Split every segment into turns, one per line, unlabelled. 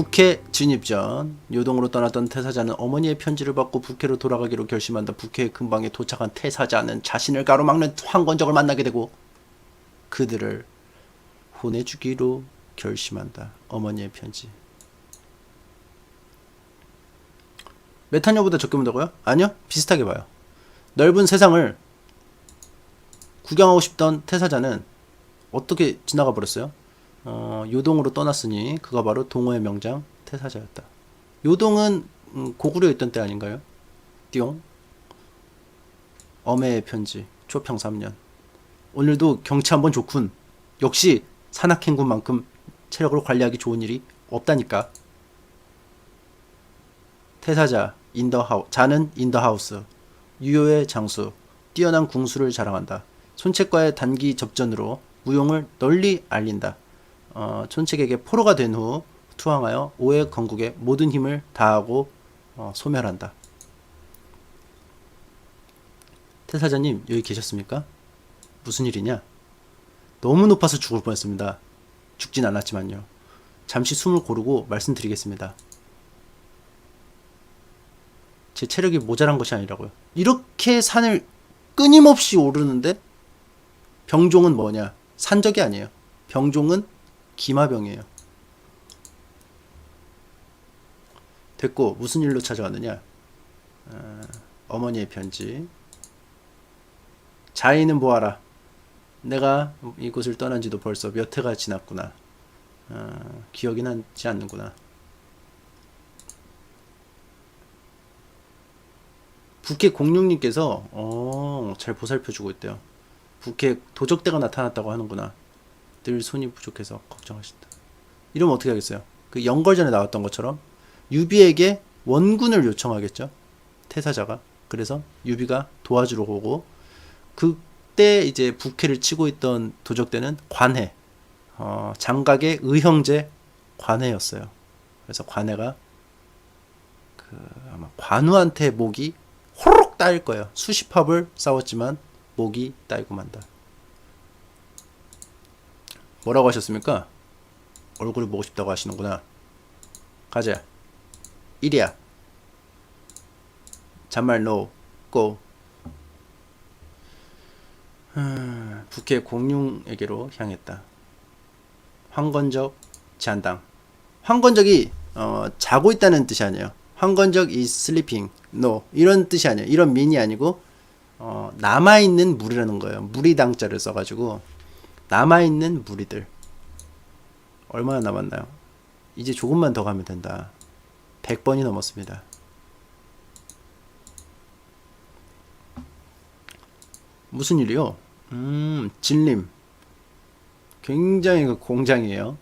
북해 진입 전 요동으로 떠났던 태사자는 어머니의 편지를 받고 북해로 돌아가기로 결심한다. 북해 근방에 도착한 태사자는 자신을 가로막는 황건적을 만나게 되고 그들을 보내주기로 결심한다. 어머니의 편지. 메타녀보다 적게 본다고요? 아니요. 비슷하게 봐요. 넓은 세상을 구경하고 싶던 태사자는 어떻게 지나가 버렸어요? 어, 요동으로 떠났으니 그가 바로 동호의 명장 태사자였다. 요동은 음, 고구려에 있던 때 아닌가요? 띠용. 엄해의 편지 초평 3년. 오늘도 경치 한번 좋군. 역시 산악행군만큼 체력을 관리하기 좋은 일이 없다니까. 태사자 인더하우 자는 인더하우스 유효의 장수 뛰어난 궁수를 자랑한다. 손책과의 단기 접전으로 무용을 널리 알린다. 어, 손책에게 포로가 된 후 투항하여 오해 건국에 모든 힘을 다하고 어, 소멸한다. 태사자님 여기 계셨습니까? 무슨 일이냐? 너무 높아서 죽을 뻔했습니다. 죽진 않았지만요. 잠시 숨을 고르고 말씀드리겠습니다. 제 체력이 모자란 것이 아니라고요. 이렇게 산을 끊임없이 오르는데 병종은 뭐냐? 산적이 아니에요. 병종은 기마병이에요. 됐고 무슨 일로 찾아왔느냐? 어, 어머니의 편지. 자인은 보아라. 내가 이곳을 떠난 지도 벌써 몇 해가 지났구나. 어, 기억이 나지 않는구나. 북해 공룡님께서 어, 잘 보살펴주고 있대요. 북해 도적대가 나타났다고 하는구나. 늘 손이 부족해서 걱정하신다. 이러면 어떻게 하겠어요? 그 연걸 전에 나왔던 것처럼 유비에게 원군을 요청하겠죠. 태사자가. 그래서 유비가 도와주러 오고 그때 이제 북해를 치고 있던 도적대는 관해. 어, 장각의 의형제 관해였어요. 그래서 관해가 그 아마 관우한테 목이 호로록 따일 거예요. 수십 합을 싸웠지만 목이 따이고 만다. 뭐라고 하셨습니까? 얼굴을 보고 싶다고 하시는구나. 가자. 이리야. 잔말 노. 고. 음, 북해 공룡에게로 향했다. 황건적 제한당. 황건적이 어, 자고 있다는 뜻이 아니에요. 황건적 is sleeping. no. 이런 뜻이 아니에요. 이런 민이 아니고 어, 남아 있는 물이라는 거예요. 무리당자를 써 가지고 남아 있는 무리들. 얼마나 남았나요? 이제 조금만 더 가면 된다. 100번이 넘었습니다. 무슨 일이요? 음, 진림. 굉장히 그 공장이에요.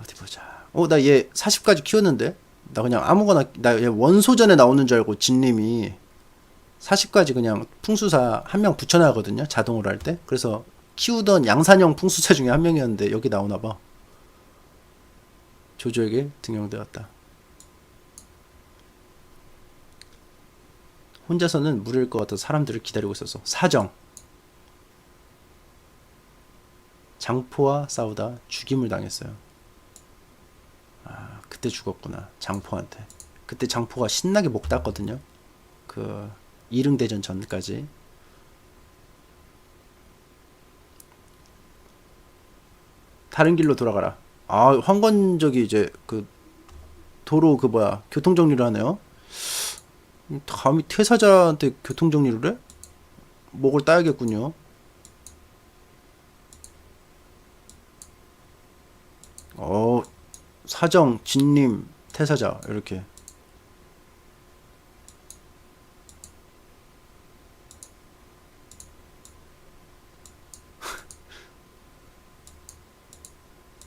어디 보자. 어, 나 얘 40까지 키웠는데? 나 그냥 아무거나, 나 얘 원소전에 나오는 줄 알고 진림이 40까지 그냥 풍수사 한 명 붙여놔거든요. 자동으로 할 때. 그래서 키우던 양산형 풍수사 중에 한 명이었는데 여기 나오나 봐. 조조에게 등용되었다. 혼자서는 무리일 것 같아서 사람들을 기다리고 있었어. 사정. 장포와 싸우다 죽임을 당했어요. 아, 그때 죽었구나. 장포한테. 그때 장포가 신나게 목 땄거든요. 그 이릉대전 전까지. 다른 길로 돌아가라. 아, 황건적이 이제 그 도로 그 뭐야 교통 정리를 하네요. 감히 퇴사자한테 교통 정리를 해? 목을 따야겠군요. 어, 사정, 진림, 퇴사자 이렇게.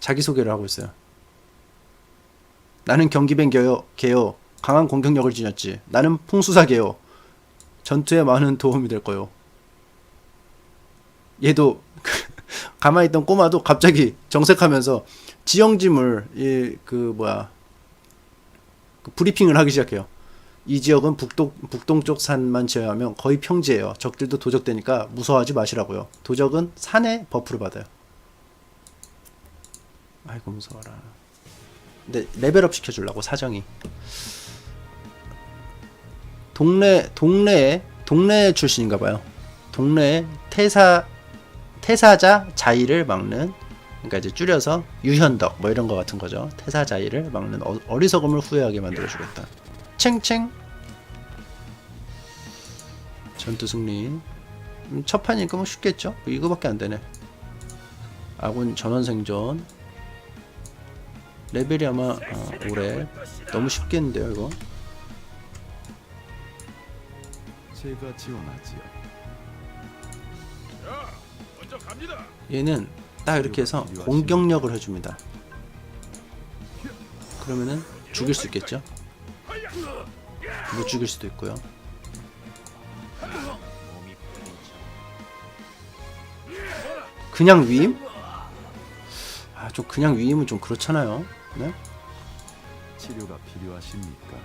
자기소개를 하고 있어요. 나는 경기弁개요, 개요. 강한 공격력을 지녔지. 나는 풍수사 개요. 전투에 많은 도움이 될 거요. 얘도 가만히 있던 꼬마도 갑자기 정색하면서 지형지물 이 그 뭐야 그 브리핑을 하기 시작해요. 이 지역은 북동 북동쪽 산만 제외하면 거의 평지예요. 적들도 도적되니까 무서워하지 마시라고요. 도적은 산에 버프를 받아요. 아이고 무서워라. 근데 레벨업 시켜주려고 사정이 동네 동네에 동네 출신인가 봐요. 동네에 태사 태사자 자의를 막는 그러니까 이제 줄여서 유현덕 뭐 이런 거 같은 거죠. 태사 자의를 막는 어, 어리석음을 후회하게 만들어 주겠다. 챙챙 전투 승리 음, 첫 판이니까 뭐 쉽겠죠? 뭐 이거밖에 안 되네. 아군 전원 생존 레벨이 아마 어, 올해 너무 쉽겠는데요 이거?
제가 지원하지요.
얘는 딱 이렇게 해서 공격력을 해줍니다. 그러면은 죽일 수 있겠죠? 못 죽일 수도 있고요. 그냥 위임? 아좀 그냥 위임은 좀 그렇잖아요 네?
치료가 필요하십니까?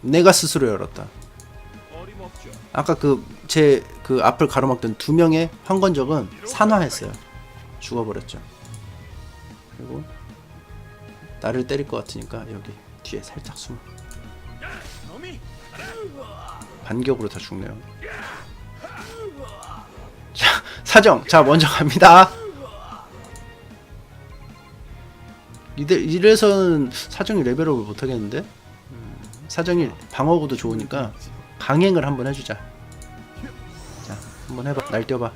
내가 스스로 열었다 아까 그 제 그 앞을 가로막던 두 명의 황건적은 산화했어요. 죽어버렸죠. 그리고 나를 때릴 것 같으니까 여기 뒤에 살짝 숨어. 반격으로 다 죽네요. 자 사정 자 먼저 갑니다. 이래, 이래서는 사정이 레벨업을 못 하겠는데 음, 사정이 방어구도 좋으니까 강행을 한번 해 주자. 자, 한번 해 봐. 날 뛰어 봐.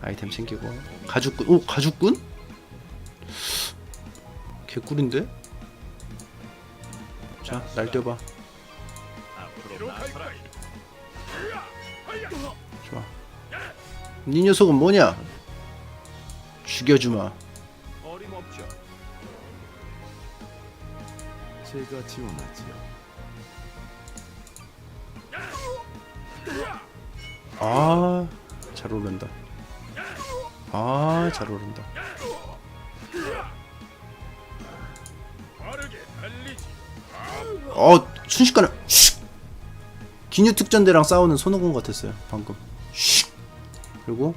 아이템 챙기고 가죽꾼. 오, 가죽꾼? 개꿀인데? 자, 날 뛰어봐. 좋아. 네 녀석은 뭐냐? 죽여주마.
제가 지원하지요.
아, 잘 오른다. 아, 잘 오른다. 어, 순식간에 슉! 기뉴 특전대랑 싸우는 손오공 같았어요. 방금. 슉! 그리고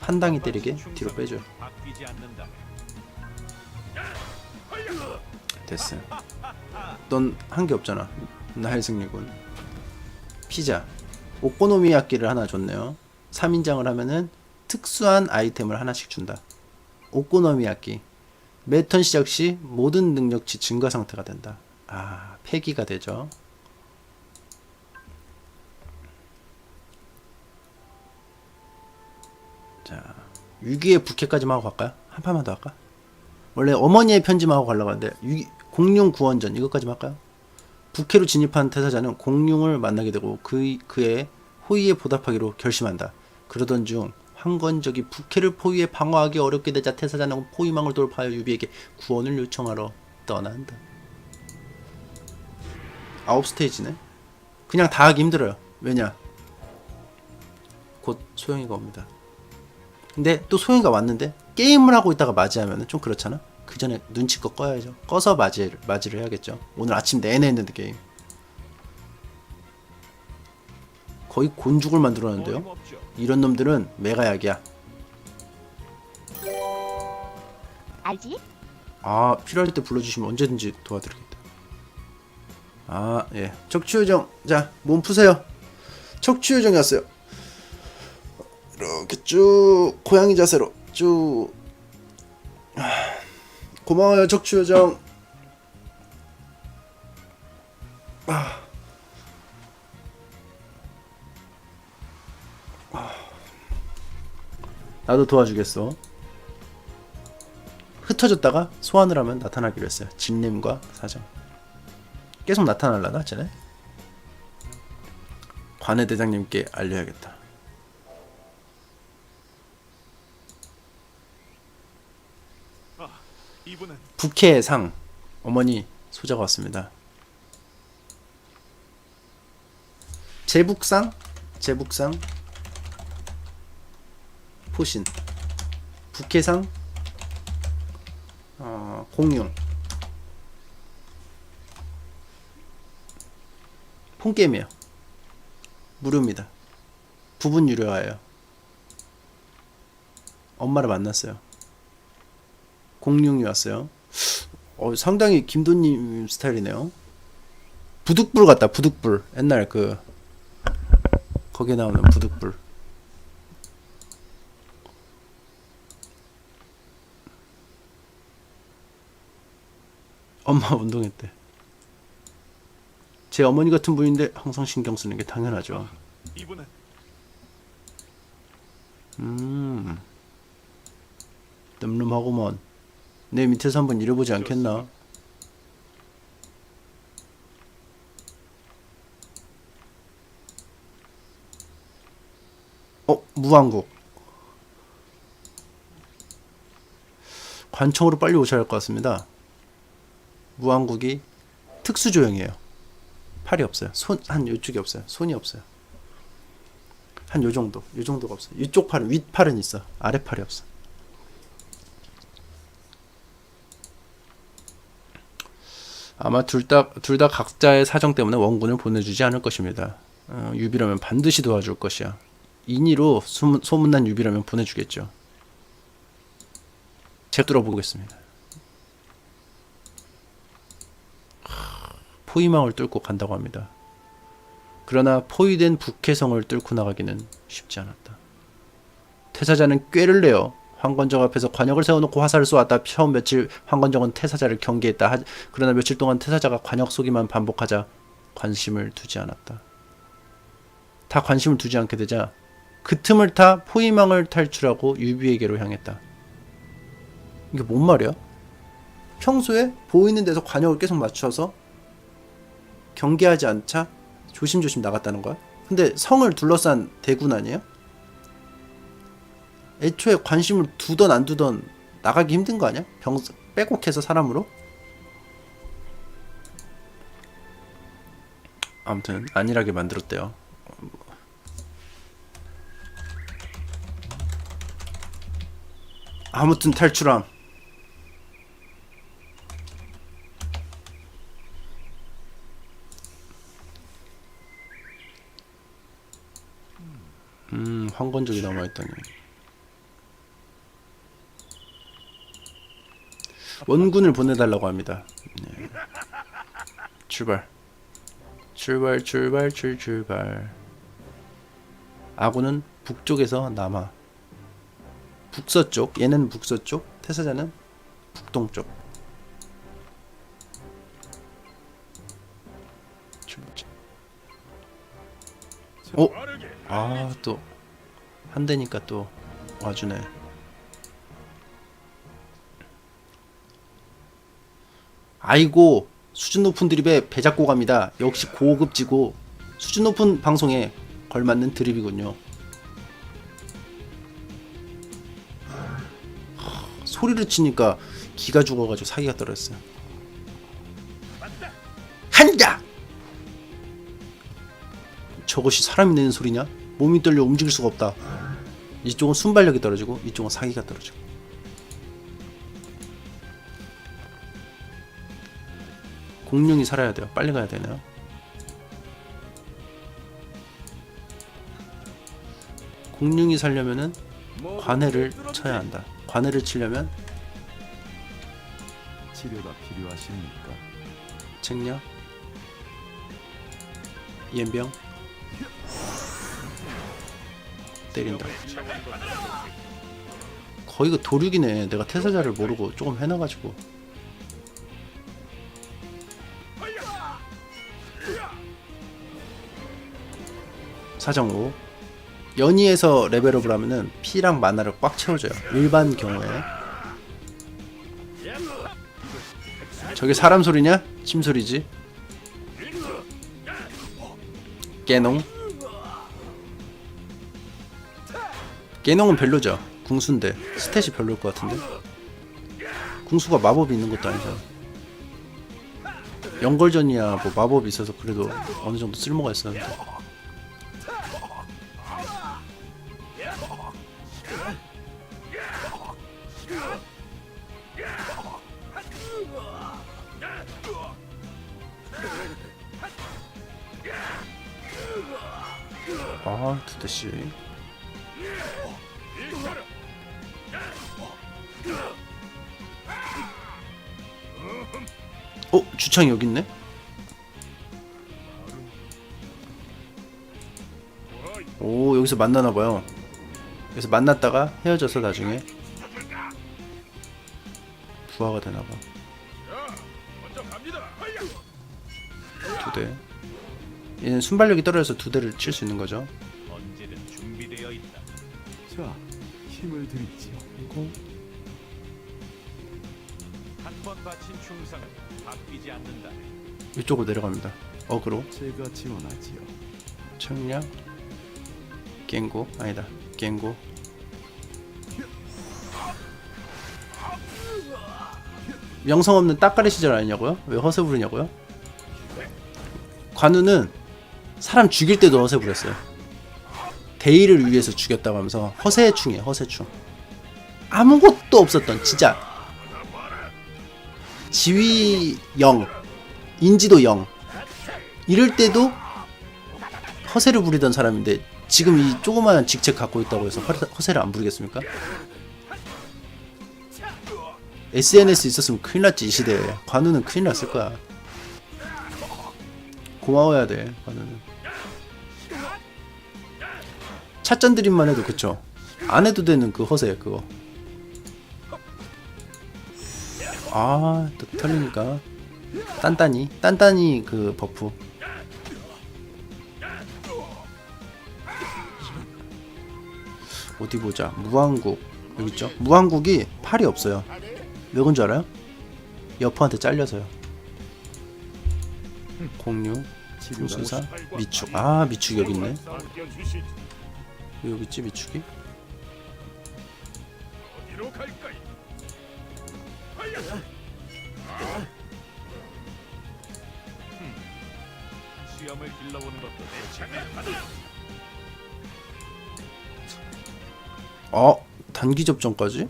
한 방이 때리게 뒤로 빼줘요. 됐어요. 넌 한 게 없잖아. 나의 승리군. 피자. 오코노미야끼를 하나 줬네요. 3인장을 하면은 특수한 아이템을 하나씩 준다. 오코노미야끼. 매턴 시작 시 모든 능력치 증가 상태가 된다. 아, 폐기가 되죠. 자, 6위의 부캐까지만 하고 갈까요? 한 판만 더 할까? 원래 어머니의 편지만 하고 가려고 하는데 6위, 공룡 구원전 이것까지만 할까요? 부캐로 진입한 태사자는 공룡을 만나게 되고 그, 그의 호의에 보답하기로 결심한다. 그러던 중 황건적이 부캐를 포위해 방어하기 어렵게 되자 태사자는 포위망을 돌파하여 유비에게 구원을 요청하러 떠난다. 아홉 스테이지네. 그냥 다 하기 힘들어요. 왜냐? 곧 소영이가 옵니다. 근데 또 소영이가 왔는데 게임을 하고 있다가 맞이하면 좀 그렇잖아. 그 전에 눈치껏 꺼야죠. 꺼서 맞이를 맞이를 해야겠죠. 오늘 아침 내내 했는데 게임. 거의 곤죽을 만들어놨는데요. 이런 놈들은 메가약이야.
알지?
아 필요할 때 불러주시면 언제든지 도와드리겠다. 아 예. 척추요정 자 몸 푸세요. 척추요정이 왔어요. 이렇게 쭉 고양이 자세로 쭉. 아, 고마워요 척추요정. 나도 도와주겠어. 흩어졌다가 소환을 하면 나타나기로 했어요. 진님과 사정. 계속 나타날라나 쟤네? 관의 대장님께 알려야겠다.
이분은
부캐의 상 어머니 소자가 왔습니다. 제북상 제북상 포신 부캐상 어, 공룡 폰게임이에요. 무료입니다. 부분 유료화예요. 엄마를 만났어요. 공룡이 왔어요. 어, 상당히 김도님 스타일이네요. 부득불 같다. 부득불. 옛날 그 거기에 나오는 부득불. 엄마 운동했대. 제 어머니 같은 분인데 항상 신경 쓰는 게 당연하죠.
이분은
음. 늠름하구먼. 내 밑에서 한번 일해보지 않겠나? 어, 무한국. 관청으로 빨리 오셔야 할 것 같습니다. 무한국이 특수조형이에요. 팔이 없어요. 손, 한 요쪽이 없어요. 손이 없어요. 한 요 정도, 요 정도가 없어. 이쪽 팔은 윗 팔은 있어. 아래 팔이 없어. 아마 둘다둘다 각자의 사정 때문에 원군을 보내주지 않을 것입니다. 어, 유비라면 반드시 도와줄 것이야. 인의로 소문, 소문난 유비라면 보내주겠죠. 제가 뚫어보겠습니다. 포위망을 뚫고 간다고 합니다. 그러나 포위된 북해성을 뚫고 나가기는 쉽지 않았다. 태사자는 꾀를 내어 황건적 앞에서 관역을 세워놓고 화살을 쏘았다. 처음 며칠 황건적은 태사자를 경계했다. 하- 그러나 며칠 동안 태사자가 관역 쏘기만 반복하자 관심을 두지 않았다. 다 관심을 두지 않게 되자 그 틈을 타 포위망을 탈출하고 유비에게로 향했다. 이게 뭔 말이야? 평소에 보이는 데서 관역을 계속 맞춰서 경계하지 않자 조심조심 나갔다는 거야? 근데 성을 둘러싼 대군 아니에요? 애초에 관심을 두던 안 두던 나가기 힘든 거 아니야? 병 빼곡해서 사람으로? 아무튼 안일하게 만들었대요. 아무튼 탈출함. 황건적이 남아있다니. 원군을 보내달라고 합니다. 네. 출발. 출발, 출발, 출, 출발. 아군은 북쪽에서 남아. 북서쪽, 얘는 북서쪽, 태사자는 북동쪽. 어?
빠르게
아, 또 한 대니까 또 와주네. 아이고 수준 높은 드립에 배 잡고 갑니다. 역시 고급지고 수준 높은 방송에 걸맞는 드립이군요. 하, 소리를 치니까 기가 죽어가지고 사기가 떨어졌어요. 한다. 저것이 사람이 내는 소리냐? 몸이 떨려 움직일 수가 없다. 이쪽은 순발력이 떨어지고 이쪽은 사기가 떨어지고. 공룡이 살아야 돼요. 빨리 가야 되나요? 공룡이 살려면은 관해를 쳐야 한다. 관해를 치려면
치료가 필요하십니까?
책력, 이엠병 때린다. 거의 그 도륙이네. 내가 태사자를 모르고 조금 해놔가지고. 사정으로 연이에서 레벨업을 하면은 피랑 마나를 꽉 채워줘요. 일반 경우에. 저게 사람 소리냐? 침 소리지. 깨농. 깨농은 별로죠. 궁수인데 스탯이 별로일 것 같은데. 궁수가 마법이 있는 것도 아니잖아. 연걸전이야 뭐 마법이 있어서 그래도 어느 정도 쓸모가 있었는데. 아, 두 대씩. 어, 주창이 여기 있네. 오, 여기서 만나나 봐요. 여기서 만났다가 헤어져서 나중에 부하가 되나 봐. 두 대. 얘는 순발력이 떨어져서 두 대를 칠 수 있는 거죠.
언제든 준비되어 있다. 자, 힘을 드리지요.
그리고
충성은 바뀌지 않는다.
이쪽으로 내려갑니다. 어그로,
제가 지원하지요.
청량, 갱고, 아니다, 갱고. 명성 없는 따까리 시절 아니냐고요? 왜 허세 부르냐고요? 관우는 사람 죽일 때도 허세 부렸어요. 대의를 위해서 죽였다고 하면서 허세충이에요, 허세충. 아무것도 없었던 진짜 지위 0, 인지도 0. 이럴 때도 허세를 부리던 사람인데 지금 이 조그마한 직책 갖고 있다고 해서 허- 허세를 안 부리겠습니까? SNS 있었으면 큰일 났지 이 시대에. 관우는 큰일 났을 거야. 고마워야 돼 관우는. 찻잔 드림만 해도 그쵸. 안 해도 되는 그 허세 그거 아 또 털리니까. 딴딴이 딴딴이 그 버프. 어디 보자. 무한국. 여기 있죠? 무한국이 팔이 없어요. 왜 그런 줄 알아요? 여포한테 잘려서요.
치료가
풍수사 미축 아 미축 여기 있네. 왜 여기 있지 미축이
수염을 길러보는 것도 내 책임.
어 단기 접전까지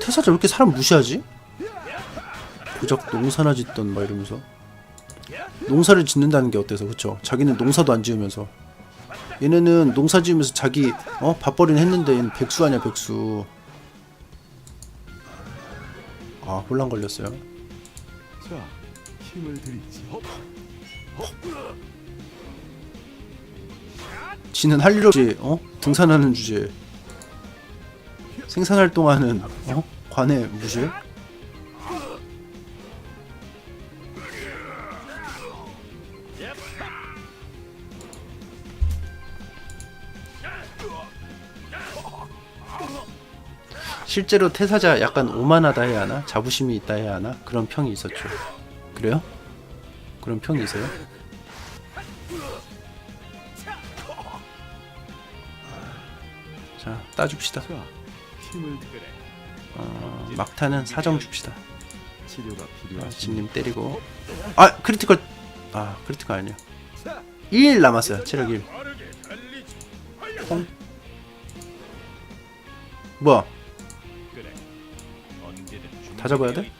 태사자 왜 이렇게 사람 무시하지? 고작 농사나 짓던 막 이러면서 농사를 짓는다는 게 어때서 그쵸? 자기는 농사도 안 지으면서 얘네는 농사 지으면서 자기 어? 밥벌이는 했는데 얘는 백수 아니야 백수. 아 혼란 걸렸어요.
자, 힘을 드리지요.
지는 할 일 없이 어? 등산하는 주제. 생산활동하는 어? 관에 무시 실제로 태사자 약간 오만하다 해야 하나? 자부심이 있다 해야 하나? 그런 평이 있었죠. 그래요? 그런 평이 있어요? 자, 따줍시다. 어, 막타는 사정 줍시다. 아? 진님 때리고. 아, 크리티컬. 아, 크리티컬 아니야. 1 남았어요. 체력 1. 콩. 뭐야? 다 잡아야 돼?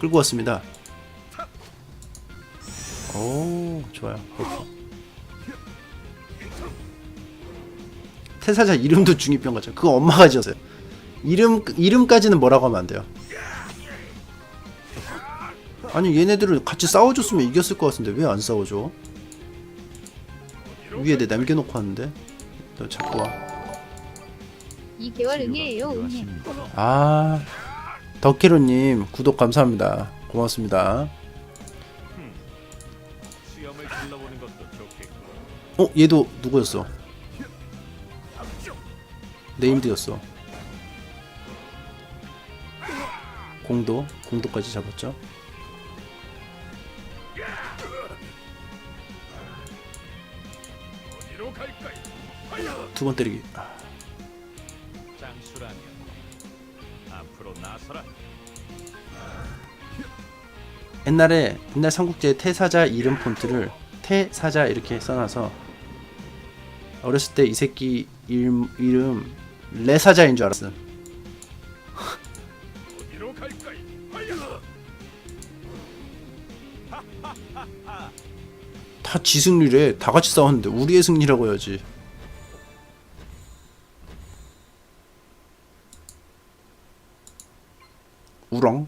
끌고 왔습니다. 오, 좋아요. 버프. 태사자 이름도 중이병 같죠. 그거 엄마가 지었어요. 이름 이름까지는 뭐라고 하면 안 돼요. 아니 얘네들을 같이 싸워줬으면 이겼을 것 같은데 왜 안 싸워줘? 위에 내 남겨놓고 왔는데 너 자꾸 와.
2개월 응이에요
치료가
응애
필요하십니까?
아 덕키로님 구독 감사합니다. 고맙습니다.
수염을 길러보는 것도 좋겠고.
어 얘도 누구였어? 네임드였어. 공도 공도까지 잡았죠. 두번 때리기. 아,
장수라면 앞으로 나서라.
옛날에 옛날 삼국지에 태사자 이름 폰트를 태사자 이렇게 써놔서 어렸을 때 이 새끼 이름, 이름 레사자인 줄 알았어. 다 지승리래. 다 같이 싸웠는데 우리의 승리라고 해야지. 우렁